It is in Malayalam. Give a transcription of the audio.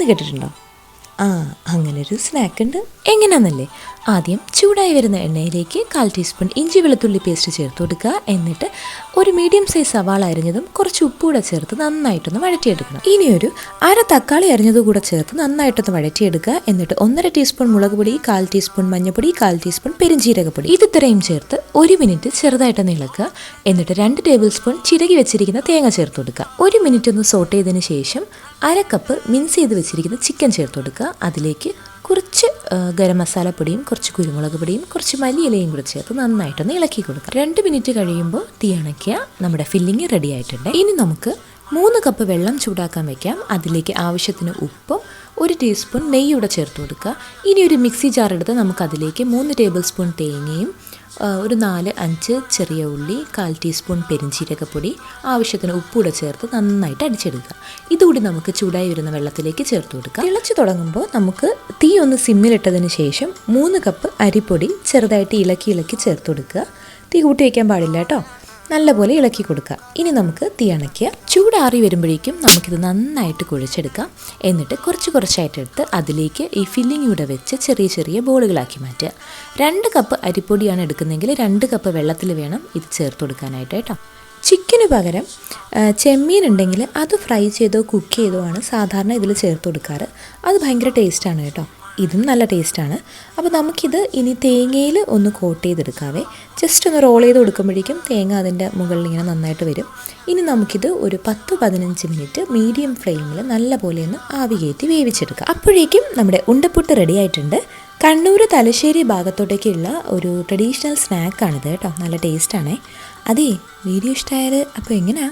എന്ന് കേട്ടിട്ടുണ്ടോ? ആ അങ്ങനൊരു സ്നാക്ക് ഉണ്ട്. എങ്ങനെയാണെന്നല്ലേ ആദ്യം ചൂടായി വരുന്ന എണ്ണയിലേക്ക് കാൽ ടീസ്പൂൺ ഇഞ്ചി വെളുത്തുള്ളി പേസ്റ്റ് ചേർത്ത് കൊടുക്കുക. എന്നിട്ട് ഒരു മീഡിയം സൈസ് സവാള അരിഞ്ഞതും കുറച്ച് ഉപ്പ് കൂടെ ചേർത്ത് നന്നായിട്ടൊന്ന് വഴറ്റിയെടുക്കണം. ഇനി ഒരു അര തക്കാളി അരിഞ്ഞതും കൂടെ ചേർത്ത് നന്നായിട്ടൊന്ന് വഴറ്റിയെടുക്കുക. എന്നിട്ട് ഒന്നര ടീസ്പൂൺ മുളക് പൊടി കാൽ ടീസ്പൂൺ മഞ്ഞൾപ്പൊടി കാൽ ടീസ്പൂൺ പെരിഞ്ജീരകപ്പൊടി. ഇത് ഇത്രയും ചേർത്ത് ഒരു മിനിറ്റ് ചെറുതായിട്ടൊന്ന് ഇളക്കുക എന്നിട്ട് രണ്ട് ടേബിൾ സ്പൂൺ ചിരകി വെച്ചിരിക്കുന്ന തേങ്ങ ചേർത്ത് കൊടുക്കുക. ഒരു മിനിറ്റ് ഒന്ന് സോട്ട് ചെയ്തതിന് ശേഷം അര കപ്പ് മിൻസ് ചെയ്ത് വെച്ചിരിക്കുന്ന ചിക്കൻ ചേർത്ത് കൊടുക്കുക. അതിലേക്ക് കുറച്ച് ഗരം മസാലപ്പൊടിയും കുറച്ച് കുരുമുളക് പൊടിയും കുറച്ച് മല്ലിയിലയും കൂടി ചേർത്ത് നന്നായിട്ടൊന്ന് ഇളക്കി കൊടുക്കാം. രണ്ട് മിനിറ്റ് കഴിയുമ്പോൾ തീ അണയ്ക്കുക. നമ്മുടെ ഫില്ലിങ് റെഡി ആയിട്ടുണ്ട്. ഇനി നമുക്ക് മൂന്ന് കപ്പ് വെള്ളം ചൂടാക്കാൻ വെക്കാം. അതിലേക്ക് ആവശ്യത്തിന് ഉപ്പും ഒരു ടീസ്പൂൺ നെയ്യൂടെ ചേർത്ത് കൊടുക്കുക. ഇനി ഒരു മിക്സി ജാർ എടുത്ത് നമുക്കതിലേക്ക് മൂന്ന് ടേബിൾ സ്പൂൺ തേങ്ങയും ഒരു നാല് അഞ്ച് ചെറിയ ഉള്ളി കാൽ ടീസ്പൂൺ പെരിഞ്ചീരകപ്പൊടി ആവശ്യത്തിന് ഉപ്പൂടെ ചേർത്ത് നന്നായിട്ട് അടിച്ചെടുക്കുക. ഇതുകൂടി നമുക്ക് ചൂടായി വരുന്ന വെള്ളത്തിലേക്ക് ചേർത്ത് കൊടുക്കുക തിളച്ച് തുടങ്ങുമ്പോൾ നമുക്ക് തീ ഒന്ന് സിമ്മിലിട്ടതിന് ശേഷം മൂന്ന് കപ്പ് അരിപ്പൊടി ചെറുതായിട്ട് ഇളക്കി ഇളക്കി ചേർത്ത് കൊടുക്കുക. തീ കൂട്ടി വയ്ക്കാൻ പാടില്ല കേട്ടോ. നല്ലപോലെ ഇളക്കി കൊടുക്കുക. ഇനി നമുക്ക് തീ അണയ്ക്കുക. ചൂടാറി വരുമ്പോഴേക്കും നമുക്കിത് നന്നായിട്ട് കുഴച്ചെടുക്കാം. എന്നിട്ട് കുറച്ച് കുറച്ചായിട്ട് എടുത്ത് അതിലേക്ക് ഈ ഫില്ലിംഗ് ഇവിടെ വെച്ച് ചെറിയ ചെറിയ ബോളുകളാക്കി മാറ്റുക. രണ്ട് കപ്പ് അരിപ്പൊടിയാണ് എടുക്കുന്നതെങ്കിൽ രണ്ട് കപ്പ് വെള്ളത്തിൽ വേണം ഇത് ചേർത്ത് കൊടുക്കാനായിട്ട് കേട്ടോ. ചിക്കന് പകരം ചെമ്മീൻ ഉണ്ടെങ്കിൽ അത് ഫ്രൈ ചെയ്തോ കുക്ക് ചെയ്തോ ആണ് സാധാരണ ഇതിൽ ചേർത്ത് കൊടുക്കാറ്. അത് ഭയങ്കര ടേസ്റ്റാണ് കേട്ടോ. ഇതും നല്ല ടേസ്റ്റാണ്. അപ്പോൾ നമുക്കിത് ഇനി തേങ്ങയിൽ ഒന്ന് കോട്ട് ചെയ്തെടുക്കാവേ. ജസ്റ്റ് ഒന്ന് റോൾ ചെയ്ത് കൊടുക്കുമ്പോഴേക്കും തേങ്ങ അതിന്റെ മുകളിൽ ഇങ്ങനെ നന്നായിട്ട് വരും. ഇനി നമുക്കിത് ഒരു പത്ത് പതിനഞ്ച് മിനിറ്റ് മീഡിയം ഫ്ലെയിമിൽ നല്ല പോലെ ഒന്ന് ആവി കയറ്റി വേവിച്ചെടുക്കാം. അപ്പോഴേക്കും നമ്മുടെ ഉണ്ടപ്പുട്ട് റെഡി ആയിട്ടുണ്ട്. കണ്ണൂർ തലശ്ശേരി ഭാഗത്തോട്ടേക്കുള്ള ഒരു ട്രഡീഷണൽ സ്നാക്കാണിത് കേട്ടോ. നല്ല ടേസ്റ്റാണേ അതേ വീഡിയോ ഇഷ്ടമായത് അപ്പോൾ എങ്ങനെയാ